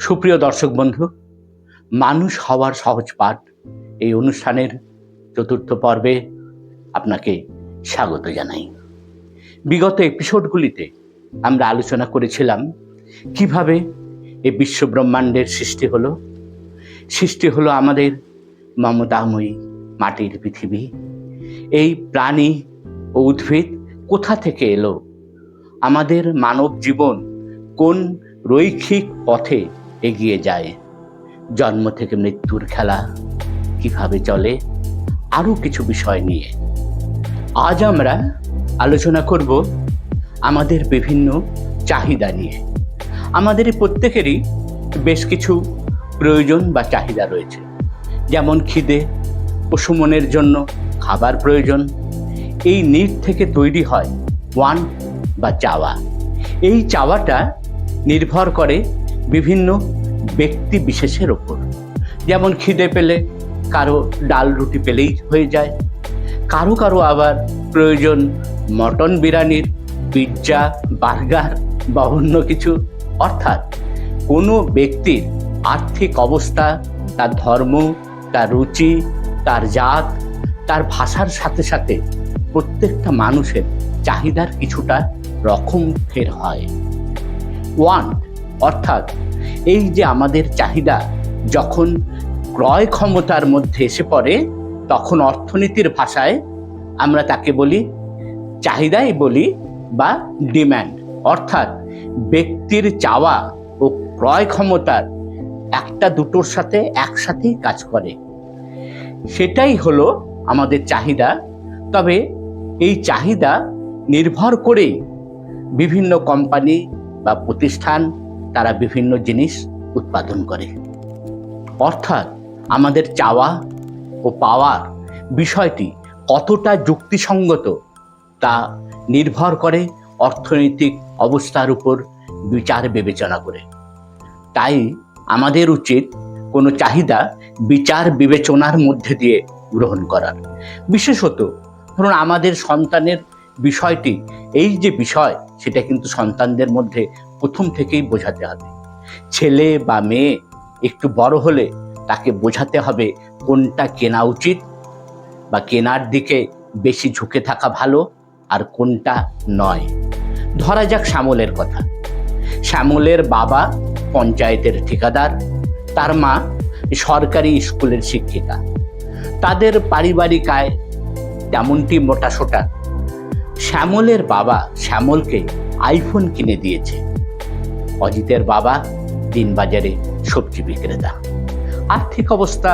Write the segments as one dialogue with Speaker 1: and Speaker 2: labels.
Speaker 1: সুপ্রিয় দর্শক বন্ধু, মানুষ হওয়ার সহজ পাঠ এই অনুষ্ঠানের চতুর্থ পর্বে আপনাকে স্বাগত জানাই। বিগত এপিসোডগুলিতে আমরা আলোচনা করেছিলাম কীভাবে এই বিশ্বব্রহ্মাণ্ডের সৃষ্টি হলো। সৃষ্টি হলো আমাদের মমতাময়ী মাটির পৃথিবী। এই প্রাণী ও উদ্ভিদ কোথা থেকে এলো? আমাদের মানব জীবন কোন রৈখিক পথে এগিয়ে যায়। জন্ম থেকে মৃত্যুর খেলা কীভাবে চলে, আরও কিছু বিষয় নিয়ে। আজ আমরা আলোচনা করব আমাদের বিভিন্ন চাহিদা নিয়ে। আমাদের প্রত্যেকেরই বেশ কিছু প্রয়োজন বা চাহিদা রয়েছে। যেমন খিদে, পশুমনের জন্য খাবার প্রয়োজন। এই নিট থেকে তৈরি হয় ওয়ান বা চাওয়া। এই চাওয়াটা নির্ভর করে বিভিন্ন ব্যক্তি বিশেষের ওপর। যেমন খিদে পেলে কারও ডাল রুটি পেলেই হয়ে যায়। কারও কারও আবার প্রয়োজন মটন বিরিয়ানির, পিৎজা, বার্গার বা অন্য কিছু। অর্থাৎ কোনো ব্যক্তির আর্থিক অবস্থা, তার ধর্ম, তার রুচি, তার জাত, তার ভাষার সাথে সাথে প্রত্যেকটা মানুষের চাহিদার কিছুটা রকম ফের হয়। ওয়ান অর্থাৎ এই যে আমাদের চাহিদা, যখন ক্রয় ক্ষমতার মধ্যে এসে পড়ে, তখন অর্থনীতির ভাষায় আমরা তাকে বলি চাহিদাই বলি বা ডিম্যান্ড। অর্থাৎ ব্যক্তির চাওয়া ও ক্রয় ক্ষমতার একটা দুটোর সাথে একসাথেই কাজ করে। সেটাই হলো আমাদের চাহিদা। তবে এই চাহিদা নির্ভর করেই বিভিন্ন কোম্পানি বা প্রতিষ্ঠান তারা বিভিন্ন জিনিস উৎপাদন করে। অর্থাৎ আমাদের চাওয়া ও পাওয়ার বিষয়টি কতটা যুক্তিসঙ্গত তা নির্ভর করে অর্থনৈতিক অবস্থার উপর বিচার বিবেচনা করে। তাই আমাদের উচিত কোনো চাহিদা বিচার বিবেচনার মধ্যে দিয়ে গ্রহণ করার। বিশেষত ধরুন আমাদের সন্তানের বিষয়টি, এই যে বিষয় সেটা কিন্তু সন্তানদের মধ্যে প্রথম থেকেই বোঝাতে হবে। ছেলে বা মেয়ে একটু বড় হলে তাকে বোঝাতে হবে কোনটা কেনা উচিত বা কেনার দিকে বেশি ঝুঁকে থাকা ভালো আর কোনটা নয়। ধরা যাক শ্যামলের কথা। শ্যামলের বাবা পঞ্চায়েতের ঠিকাদার, তার মা সরকারি স্কুলের শিক্ষিকা। তাদের পারিবারিক আয় তেমনটি মোটাসোটা শ্যামলের বাবা শ্যামলকে আইফোন কিনে দিয়েছে। অজিতের বাবা দিনবাজারে সবজি বিক্রেতা। আর্থিক অবস্থা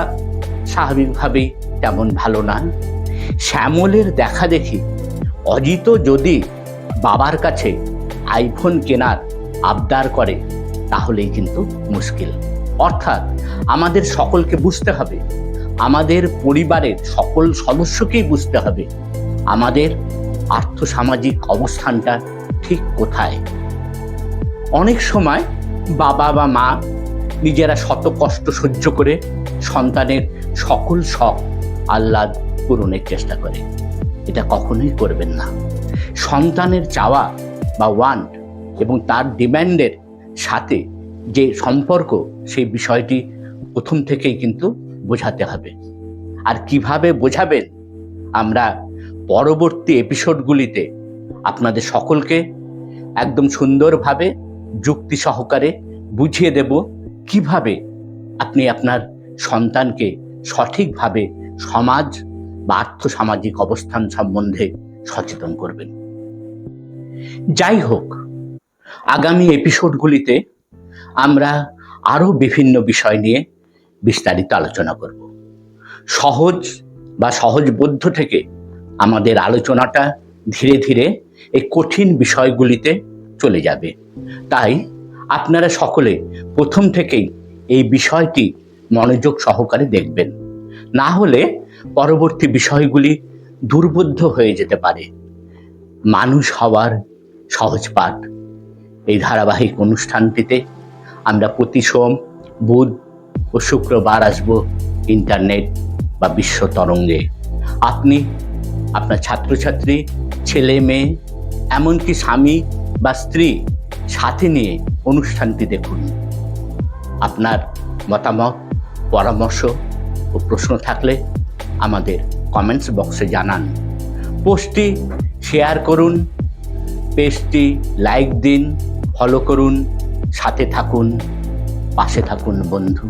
Speaker 1: স্বাভাবিকভাবেই তেমন ভালো না। শ্যামলের দেখা দেখি অজিত যদি বাবার কাছে আইফোন কেনার আবদার করে, তাহলেই কিন্তু মুশকিল। অর্থাৎ আমাদের সকলকে বুঝতে হবে, আমাদের পরিবারের সকল সদস্যকেই বুঝতে হবে, আমাদের আর্থসামাজিক অবস্থানটা ঠিক কোথায়? অনেক সময় বাবা বা মা নিজেরা শত কষ্ট সহ্য করে সন্তানের সকল শখ আহ্লাদ পূরণের চেষ্টা করে। এটা কখনোই করবেন না। সন্তানের চাওয়া বা ওয়ান্ট এবং তার ডিম্যান্ডের সাথে যে সম্পর্ক, সেই বিষয়টি প্রথম থেকেই কিন্তু বোঝাতে হবে। আর কীভাবে বোঝাবেন? আমরা পরবর্তী এপিসোডগুলিতে আপনাদের সকলকে একদম সুন্দরভাবে যুক্তি সহকারে বুঝিয়ে দেব কীভাবে আপনি আপনার সন্তানকে সঠিকভাবে সমাজ বা আর্থসামাজিক অবস্থান সম্বন্ধে সচেতন করবেন। যাই হোক, আগামী এপিসোডগুলিতে আমরা আরও বিভিন্ন বিষয় নিয়ে বিস্তারিত আলোচনা করব। সহজ বা সহজবোধ্য থেকে আমাদের আলোচনাটা ধীরে ধীরে এই কঠিন বিষয়গুলিতে চলে যাবে। তাই আপনারা সকলে প্রথম থেকেই এই বিষয়টি মনোযোগ সহকারে দেখবেন। না হলে পরবর্তী বিষয়গুলি দুর্বোধ্য হয়ে যেতে পারে। মানুষ হওয়ার সহজ পাঠ। এই ধারাবাহিক অনুষ্ঠানটিতে আমরা প্রতি সোম, বুধ ও শুক্রবার আসব ইন্টারনেট বা বিশ্ব তরঙ্গে। আপনি আপনার ছাত্রছাত্রী, ছেলে, মেয়ে, এমনকি স্বামী বা স্ত্রী সাথে নিয়ে অনুষ্ঠানটি দেখুন। আপনার মতামত, পরামর্শ ও প্রশ্ন থাকলে আমাদের কমেন্টস বক্সে জানান। পোস্টটি শেয়ার করুন, পেজটি লাইক দিন ফলো করুন, সাথে থাকুন, পাশে থাকুন বন্ধু।